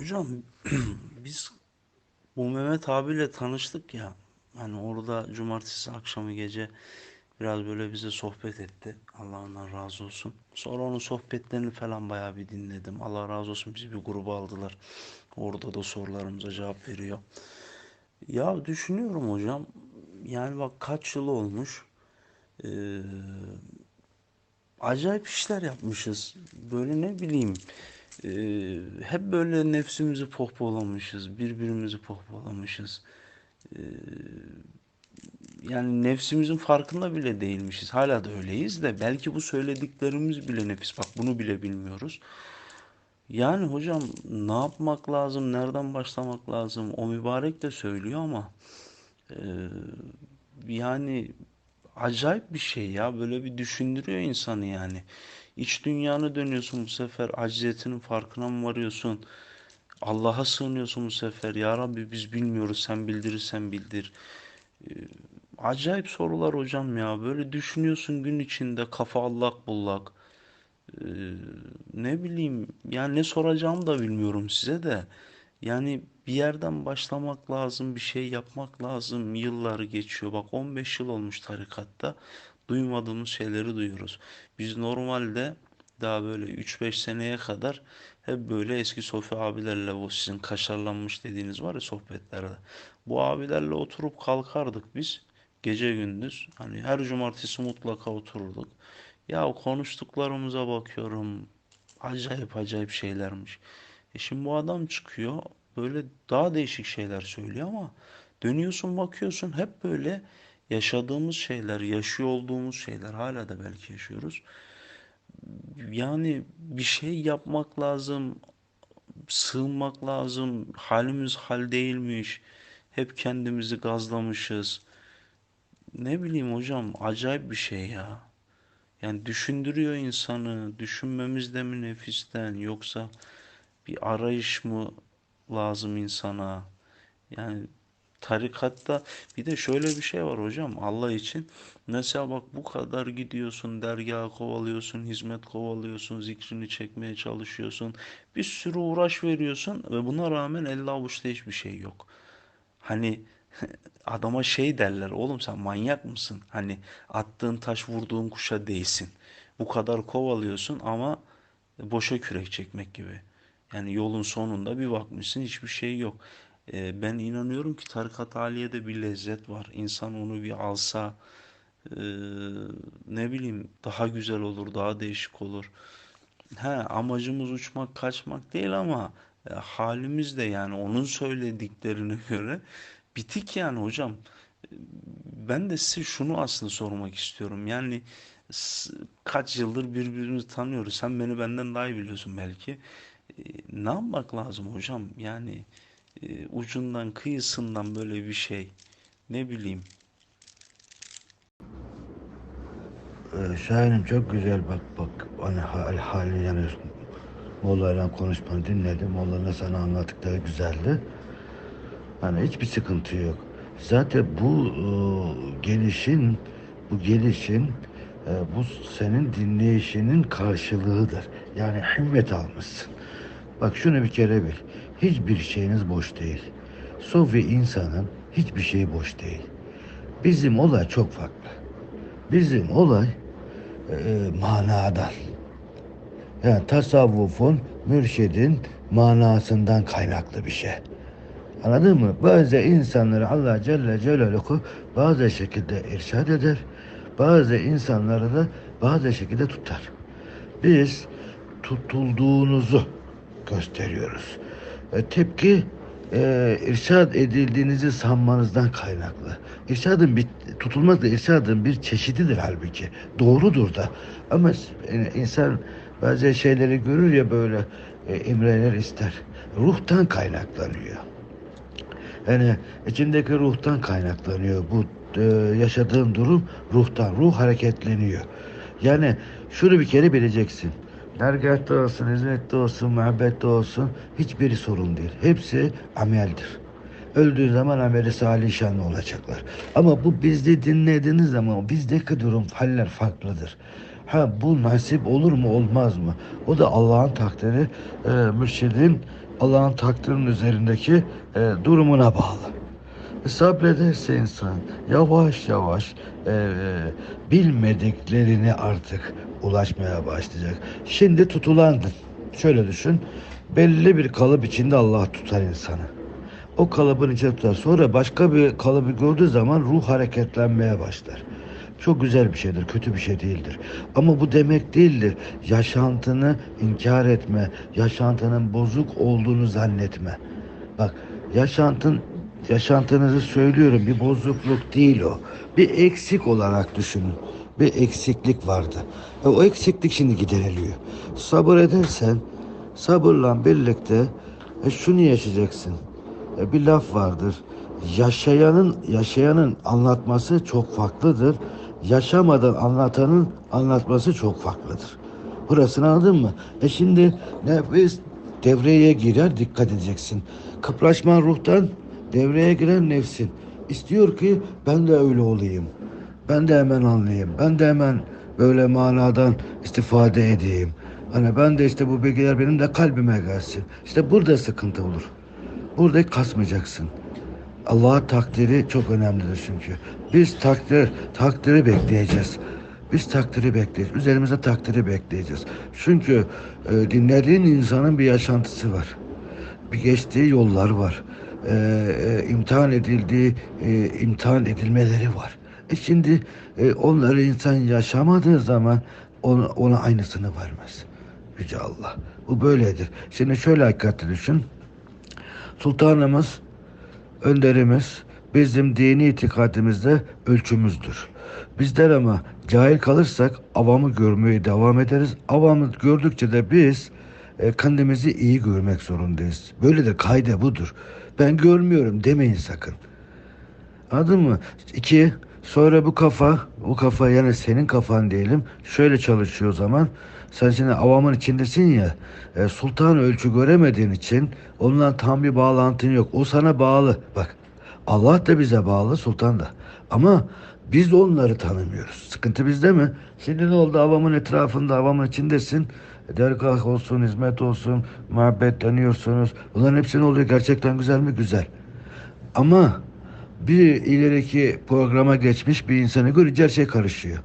Hocam biz bu Mehmet abiyle tanıştık ya. Hani orada cumartesi akşamı gece biraz böyle bize sohbet etti. Allah ondan razı olsun. Sonra onun sohbetlerini falan bayağı bir dinledim. Allah razı olsun bizi bir gruba aldılar. Orada da sorularımıza cevap veriyor. Ya düşünüyorum hocam. Yani bak kaç yıl olmuş. Ee, acayip işler yapmışız. Böyle ne bileyim. Ee, hep böyle nefsimizi pohpohlamışız, birbirimizi pohpohlamışız. Ee, yani nefsimizin farkında bile değilmişiz. Hala da öyleyiz de belki bu söylediklerimiz bile nefis. Bak bunu bile bilmiyoruz. Yani hocam ne yapmak lazım, nereden başlamak lazım? O mübarek de söylüyor ama e, yani acayip bir şey ya. Böyle bir düşündürüyor insanı yani. İç dünyanı dönüyorsun bu sefer. Acziyetinin farkına mı varıyorsun? Allah'a sığınıyorsun bu sefer. Ya Rabbi biz bilmiyoruz. Sen bildirirsen bildir. Ee, acayip sorular hocam ya. Böyle düşünüyorsun gün içinde kafa allak bullak. Ee, ne bileyim yani ne soracağımı da bilmiyorum size de. Yani bir yerden başlamak lazım, bir şey yapmak lazım. Yıllar geçiyor. Bak 15 yıl olmuş tarikatta. Duymadığımız şeyleri duyuyoruz. Biz normalde daha böyle 3-5 seneye kadar hep böyle eski Sofi abilerle o sizin kaşarlanmış dediğiniz var ya sohbetlerde. Bu abilerle oturup kalkardık biz gece gündüz. Hani her cumartesi mutlaka otururduk. Ya konuştuklarımıza bakıyorum. Acayip acayip şeylermiş. E şimdi bu adam çıkıyor böyle daha değişik şeyler söylüyor ama dönüyorsun bakıyorsun hep böyle yaşadığımız şeyler, yaşıyor olduğumuz şeyler hala da belki yaşıyoruz. Yani bir şey yapmak lazım, sığınmak lazım. Halimiz hal değilmiş. Hep kendimizi gazlamışız. Ne bileyim hocam acayip bir şey ya. Yani düşündürüyor insanı. Düşünmemiz de mi nefisten yoksa bir arayış mı lazım insana? Yani tarikatta bir de şöyle bir şey var hocam Allah için. Mesela bak bu kadar gidiyorsun dergaha kovalıyorsun, hizmet kovalıyorsun, zikrini çekmeye çalışıyorsun. Bir sürü uğraş veriyorsun ve buna rağmen elde avuçta hiçbir şey yok. Hani adama şey derler oğlum sen manyak mısın? Hani attığın taş vurduğun kuşa değsin. Bu kadar kovalıyorsun ama boşa kürek çekmek gibi. Yani yolun sonunda bir bakmışsın hiçbir şey yok. Ee, ben inanıyorum ki tarikat haliyede bir lezzet var. İnsan onu bir alsa e, ne bileyim daha güzel olur, daha değişik olur. He, amacımız uçmak, kaçmak değil ama e, halimiz de yani onun söylediklerine göre bitik yani hocam. E, Ben de size şunu aslında sormak istiyorum. Yani kaç yıldır birbirimizi tanıyoruz. Sen beni benden daha iyi biliyorsun belki. Ne yapmak lazım hocam? Yani e, ucundan kıyısından böyle bir şey. Ne bileyim. Ee, çok güzel bak bak hani hal, halini yani Molla'yla konuşmanı dinledim. Molla'nın sana anlattıkları güzeldi. Hani hiçbir sıkıntı yok. Zaten bu e, gelişin bu gelişin e, bu senin dinleyişinin karşılığıdır. Yani himmet almışsın. Bak şunu bir kere bil. Hiçbir şeyiniz boş değil. Sofi insanın hiçbir şeyi boş değil. Bizim olay çok farklı. Bizim olay e, manadan. Yani tasavvufun, mürşidin manasından kaynaklı bir şey. Anladın mı? Bazı insanları Allah Celle Celaluhu bazı şekilde irşad eder. Bazı insanları da bazı şekilde tutar. Biz tutulduğunuzu gösteriyoruz. E, tepki e, irşad edildiğinizi sanmanızdan kaynaklı. İrşadın bir tutulmak da irşadın bir çeşididir halbuki. Doğrudur da. Ama e, insan bazı şeyleri görür ya böyle e, imrenir ister. Ruhtan kaynaklanıyor. Yani içindeki ruhtan kaynaklanıyor. Bu e, yaşadığın durum ruhtan. Ruh hareketleniyor. Yani şunu bir kere bileceksin. Dergahta olsun, hizmette olsun, muhabbette olsun hiçbiri sorun değil. Hepsi ameldir. Öldüğü zaman ameli salih şanlı olacaklar. Ama bu bizde dinlediğiniz zaman bizdeki durum haller farklıdır. Ha bu nasip olur mu olmaz mı? O da Allah'ın takdiri, e, mürşidin Allah'ın takdirinin üzerindeki e, durumuna bağlı. Sabrederse insan yavaş yavaş e, e, bilmediklerini artık ulaşmaya başlayacak. Şimdi tutulandın. Şöyle düşün. Belli bir kalıp içinde Allah tutar insanı. O kalıbın içinde tutar. Sonra başka bir kalıbı gördüğü zaman ruh hareketlenmeye başlar. Çok güzel bir şeydir, kötü bir şey değildir. Ama bu demek değildir. Yaşantını inkar etme, yaşantının bozuk olduğunu zannetme. Bak, yaşantın yaşantınızı söylüyorum bir bozukluk değil o. Bir eksik olarak düşünün. Bir eksiklik vardı. Ve o eksiklik şimdi gideriliyor. Sabır edersen sabırla birlikte e, şunu yaşayacaksın. E, bir laf vardır. Yaşayanın yaşayanın anlatması çok farklıdır. Yaşamadan anlatanın anlatması çok farklıdır. Burasını anladın mı? E şimdi nefis devreye girer dikkat edeceksin. Kıpraşman ruhtan devreye giren nefsin. İstiyor ki ben de öyle olayım. Ben de hemen anlayayım. Ben de hemen böyle manadan istifade edeyim. Hani ben de işte bu bilgiler benim de kalbime gelsin. İşte burada sıkıntı olur. Burada kasmayacaksın. Allah'a takdiri çok önemlidir çünkü. Biz takdir, takdiri bekleyeceğiz. Biz takdiri bekleyeceğiz. Üzerimizde takdiri bekleyeceğiz. Çünkü e, dinlediğin insanın bir yaşantısı var. Bir geçtiği yollar var. E, e, imtihan edildiği, e, imtihan edilmeleri var. E şimdi e, onları insan yaşamadığı zaman ona, ona aynısını vermez. Yüce Allah. Bu böyledir. Şimdi şöyle hakikati düşün. Sultanımız, önderimiz bizim dini itikadimizde ölçümüzdür. Bizler ama cahil kalırsak avamı görmeye devam ederiz. Avamı gördükçe de biz e, kendimizi iyi görmek zorundayız. Böyledir, kaide budur. Ben görmüyorum demeyin sakın. Anladın mı? İki, sonra bu kafa, bu kafa yani senin kafan diyelim şöyle çalışıyor o zaman. Sen şimdi avamın içindesin ya, e, sultan ölçü göremediğin için onunla tam bir bağlantın yok. O sana bağlı. Bak Allah da bize bağlı, sultan da. Ama biz onları tanımıyoruz. Sıkıntı bizde mi? Şimdi ne oldu? Avamın etrafında, avamın içindesin. Dergah olsun, hizmet olsun, muhabbetleniyorsunuz. Bunların hepsi ne oluyor? Gerçekten güzel mi? Güzel. Ama bir ileriki programa geçmiş bir insanı görünce her şey karışıyor.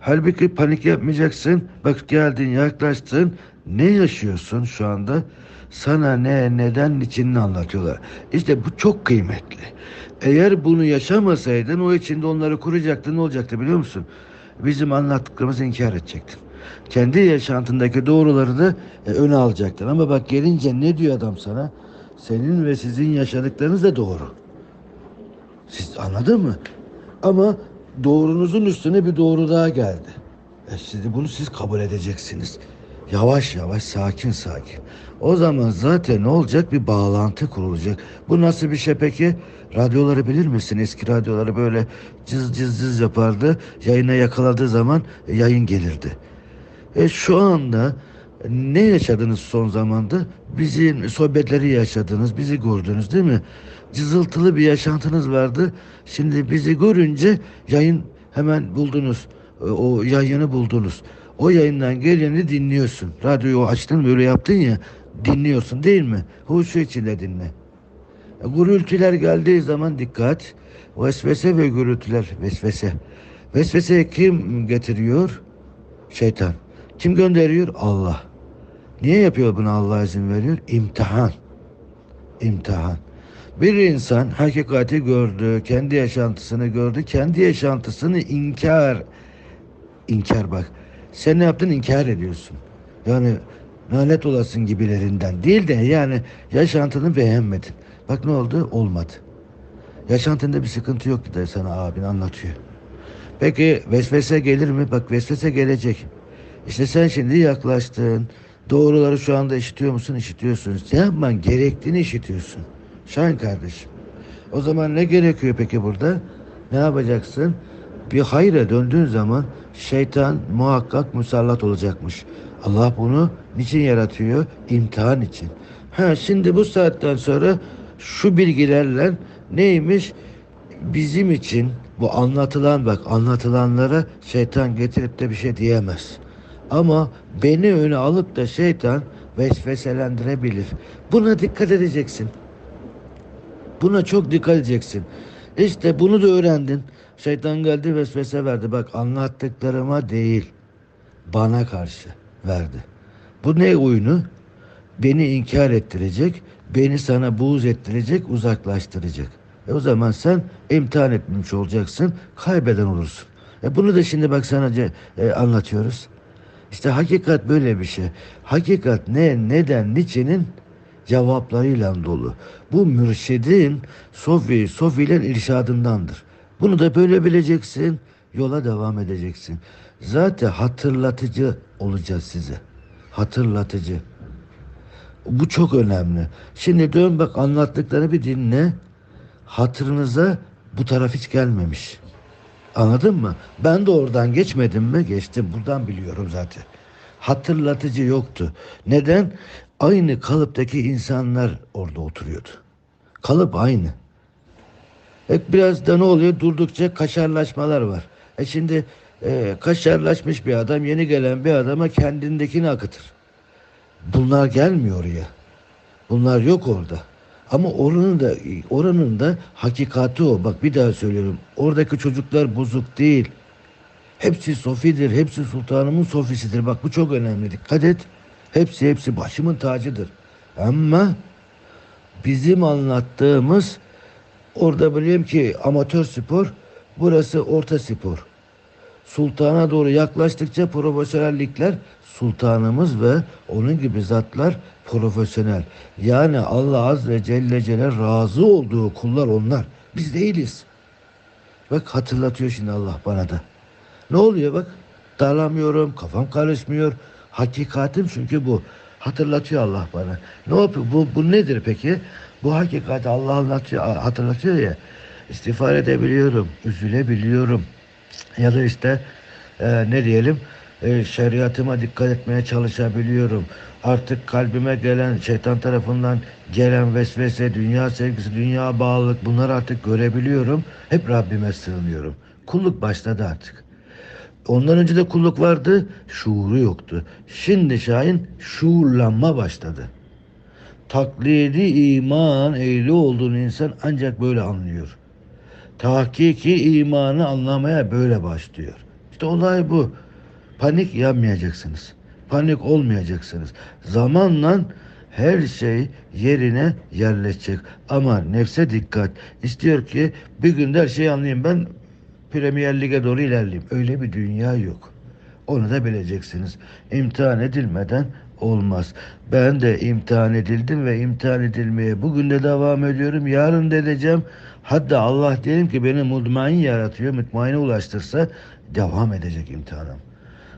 Halbuki panik yapmayacaksın. Bak geldin yaklaştın. Ne yaşıyorsun şu anda? Sana ne, neden, niçin anlatıyorlar. İşte bu çok kıymetli. Eğer bunu yaşamasaydın o içinde onları kuracaktın ne olacaktı biliyor musun? Bizim anlattıklarımızı inkar edecektin. Kendi yaşantındaki doğruları da e, öne alacaktın. Ama bak gelince ne diyor adam sana? Senin ve sizin yaşadıklarınız da doğru. Siz anladın mı? Ama doğrunuzun üstüne bir doğru daha geldi. E siz bunu siz kabul edeceksiniz. Yavaş yavaş sakin sakin. O zaman zaten ne olacak? Bir bağlantı kurulacak. Bu nasıl bir şey peki? Radyoları bilir misin? Eski radyoları böyle cız cız cız yapardı. Yayına yakaladığı zaman yayın gelirdi. E şu anda ne yaşadınız son zamanda? Bizim sohbetleri yaşadınız, bizi gördünüz değil mi? Cızıltılı bir yaşantınız vardı. Şimdi bizi görünce yayın hemen buldunuz. E, O yayını buldunuz. O yayından geleni dinliyorsun. Radyoyu açtın böyle yaptın ya dinliyorsun değil mi? Huşu içinde dinle. E, Gürültüler geldiği zaman dikkat. Vesvese ve gürültüler vesvese. Vesvese kim getiriyor? Şeytan. Kim gönderiyor? Allah. Niye yapıyor bunu Allah izin veriyor? İmtihan. İmtihan. Bir insan hakikati gördü, kendi yaşantısını gördü, kendi yaşantısını inkar, inkar bak. Sen ne yaptın? İnkar ediyorsun. Yani lanet olasın gibilerinden değil de yani yaşantını beğenmedin. Bak ne oldu? Olmadı. Yaşantında bir sıkıntı yok dedi sana abin anlatıyor. Peki vesvese gelir mi? Bak vesvese gelecek. İşte sen şimdi yaklaştın. Doğruları şu anda işitiyor musun? İşitiyorsun. Ne yapman gerektiğini işitiyorsun. Şahin kardeşim. O zaman ne gerekiyor peki burada? Ne yapacaksın? Bir hayra döndüğün zaman şeytan muhakkak musallat olacakmış. Allah bunu niçin yaratıyor? İmtihan için. Ha şimdi bu saatten sonra şu bilgilerle neymiş? Bizim için bu anlatılan bak anlatılanlara şeytan getirip de bir şey diyemez. Ama beni öne alıp da şeytan vesveselendirebilir. Buna dikkat edeceksin. Buna çok dikkat edeceksin. İşte bunu da öğrendin. Şeytan geldi vesvese verdi. Bak anlattıklarıma değil bana karşı verdi. Bu ne oyunu? Beni inkar ettirecek, beni sana buğz ettirecek, uzaklaştıracak. E o zaman sen imtihan etmiş olacaksın, kaybeden olursun. E bunu da şimdi bak sana e, anlatıyoruz. İşte hakikat böyle bir şey. Hakikat ne, neden, niçinin cevaplarıyla dolu. Bu mürşidin sofi, sofiler irşadındandır. Bunu da böyle bileceksin, yola devam edeceksin. Zaten hatırlatıcı olacağız size. Hatırlatıcı. Bu çok önemli. Şimdi dön bak anlattıklarını bir dinle. Hatırınıza bu taraf hiç gelmemiş. Anladın mı? Ben de oradan geçmedim mi? Geçtim. Buradan biliyorum zaten. Hatırlatıcı yoktu. Neden? Aynı kalıptaki insanlar orada oturuyordu. Kalıp aynı. E biraz da ne oluyor? Durdukça kaşarlaşmalar var. E şimdi e, kaşarlaşmış bir adam yeni gelen bir adama kendindekini akıtır. Bunlar gelmiyor oraya. Bunlar yok orada. Ama oranın da oranın da hakikati o. Bak bir daha söylüyorum. Oradaki çocuklar bozuk değil. Hepsi sofidir. Hepsi sultanımın sofisidir. Bak bu çok önemli. Dikkat et. Hepsi hepsi başımın tacıdır. Ama bizim anlattığımız orada bileyim ki amatör spor, burası orta spor. Sultana doğru yaklaştıkça profesyonellikler sultanımız ve onun gibi zatlar profesyonel. Yani Allah Azze Celle Celle razı olduğu kullar onlar. Biz değiliz. Bak hatırlatıyor şimdi Allah bana da. Ne oluyor bak? Darlamıyorum, kafam karışmıyor. Hakikatim çünkü bu. Hatırlatıyor Allah bana. Ne yapıyor? Bu, bu nedir peki? Bu hakikati Allah anlatıyor, hatırlatıyor ya. İstiğfar edebiliyorum, üzülebiliyorum. Ya da işte e, ne diyelim e, şeriatıma dikkat etmeye çalışabiliyorum. Artık kalbime gelen şeytan tarafından gelen vesvese, dünya sevgisi, dünya bağlılık bunları artık görebiliyorum. Hep Rabbime sığınıyorum. Kulluk başladı artık. Ondan önce de kulluk vardı, şuuru yoktu. Şimdi Şahin şuurlanma başladı. Taklidi iman ehli olduğunu insan ancak böyle anlıyor. Tahkiki imanı anlamaya böyle başlıyor. İşte olay bu. Panik yapmayacaksınız. Panik olmayacaksınız. Zamanla her şey yerine yerleşecek. Ama nefse dikkat. İstiyor ki bir günde her şeyi anlayayım. Ben Premier Lig'e doğru ilerleyeyim. Öyle bir dünya yok. Onu da bileceksiniz. İmtihan edilmeden olmaz. Ben de imtihan edildim ve imtihan edilmeye bugün de devam ediyorum. Yarın da edeceğim. Hatta Allah diyelim ki beni mutmain yaratıyor. Mutmaine ulaştırsa devam edecek imtihanım.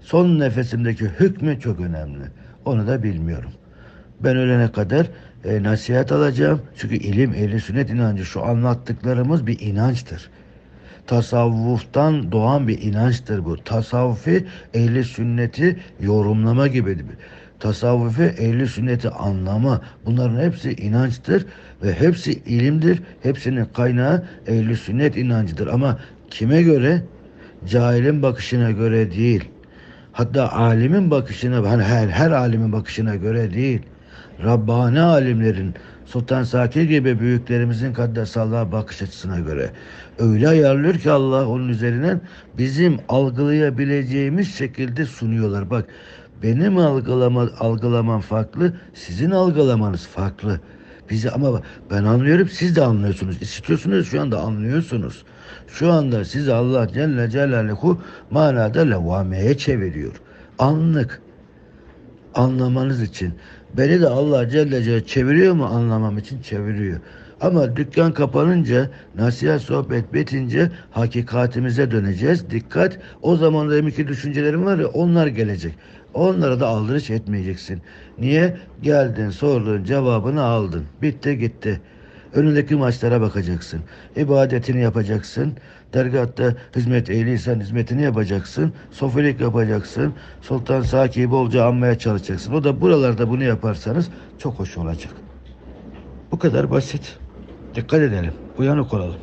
Son nefesimdeki hükmü çok önemli. Onu da bilmiyorum. Ben ölene kadar e, nasihat alacağım. Çünkü ilim, ehli sünnet inancı şu anlattıklarımız bir inançtır tasavvuftan doğan bir inançtır bu. Tasavvufi ehli sünneti yorumlama gibidir. Tasavvufi ehli sünneti anlama. Bunların hepsi inançtır ve hepsi ilimdir. Hepsinin kaynağı ehli sünnet inancıdır. Ama kime göre? Cahilin bakışına göre değil. Hatta alimin bakışına, hani her, her alimin bakışına göre değil. Rabbani alimlerin, Sultan Sakir gibi büyüklerimizin kaddesallah bakış açısına göre. Öyle ayarlıyor ki Allah onun üzerinden bizim algılayabileceğimiz şekilde sunuyorlar. Bak benim algılama, algılamam farklı, sizin algılamanız farklı. Bizi ama ben anlıyorum siz de anlıyorsunuz. İstiyorsunuz şu anda anlıyorsunuz. Şu anda sizi Allah Celle Celaluhu manada levameye çeviriyor. Anlık anlamanız için. Beni de Allah Celle Celle çeviriyor mu anlamam için çeviriyor. Ama dükkan kapanınca, nasihat sohbet bitince hakikatimize döneceğiz. Dikkat, o zaman demek ki düşüncelerim var ya onlar gelecek. Onlara da aldırış etmeyeceksin. Niye? Geldin, sordun, cevabını aldın. Bitti gitti. Önündeki maçlara bakacaksın. İbadetini yapacaksın. Dergahta hizmet ehliysen hizmetini yapacaksın. Sofilik yapacaksın. Sultan Saki'yi bolca anmaya çalışacaksın. O da buralarda bunu yaparsanız çok hoş olacak. Bu kadar basit. Dikkat edelim. Uyanık olalım.